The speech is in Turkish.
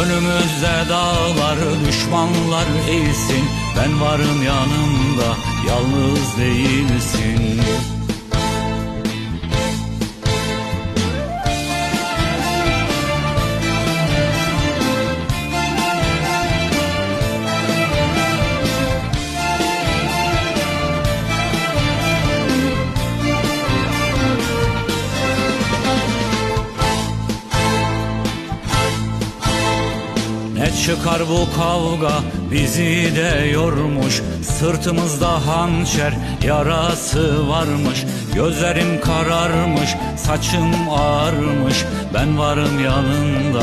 Önümüzde dağlar düşmanlar eğilsin. Ben varım yanında yalnız değilsin Ne çıkar bu kavga bizi de yormuş. Sırtımızda hançer yarası varmış. Gözlerim kararmış saçım ağarmış. Ben varım yanında